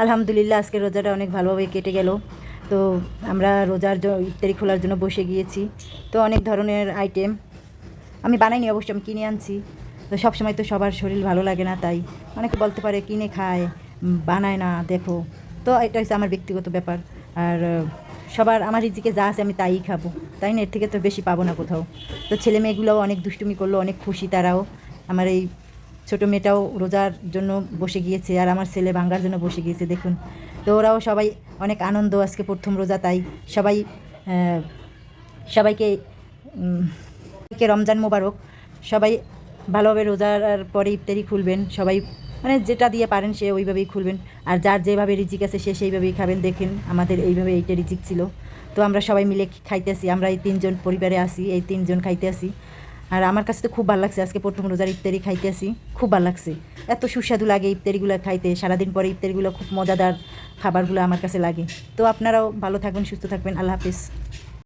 আলহামদুলিল্লাহ, আজকে রোজাটা অনেক ভালোভাবে কেটে গেল। তো আমরা রোজার ইফতারি খোলার জন্য বসে গিয়েছি। তো অনেক ধরনের আইটেম আমি বানাইনি, অবশ্য আমি কিনে আনছি। তো সবসময় তো সবার শরীর ভালো লাগে না, তাই অনেকে বলতে পারে কিনে খায় বানায় না, দেখো। তো এটা হচ্ছে আমার ব্যক্তিগত ব্যাপার। আর, সবার, আমার রিজিকে যা আছে আমি তাই খাব। তাই না? এর থেকে তো বেশি পাবো না কোথাও। তো ছেলে মেয়েগুলোও অনেক দুষ্টুমি করল, অনেক খুশি তারাও। আমার এই ছোটো মেয়েটাও রোজার জন্য বসে গিয়েছে আর আমার ছেলে ভাঙ্গার জন্য বসে গিয়েছে, দেখুন। তো ওরাও সবাই অনেক আনন্দ, আজকে প্রথম রোজা, তাই সবাই সবাইকে সবাইকে রমজান মোবারক। সবাই ভালোভাবে রোজার পরে ইফতারি খুলবেন, সবাই মানে যেটা দিয়ে পারেন সে ওইভাবেই খুলবেন। আর যার যেভাবে রিজিক আছে সে সেইভাবেই খাবেন, দেখেন আমাদের এইভাবে এইটা রিজিক ছিল। তো আমরা সবাই মিলে খাইতেছি, আমরা এই তিনজন পরিবারে আসি এই তিনজন খাইতে আসি আর আমার কাছে তো খুব ভালো লাগছে। আজকে প্রথম রোজার ইফতারি খাইতেছি। খুব ভালো লাগছে। এত সুস্বাদু লাগে ইফতারিগুলো খাইতে। সারাদিন পরে ইফতারিগুলো খুব মজাদার খাবারগুলো আমার কাছে লাগে। তো আপনারাও ভালো থাকবেন, সুস্থ থাকবেন। আল্লাহ হাফিজ।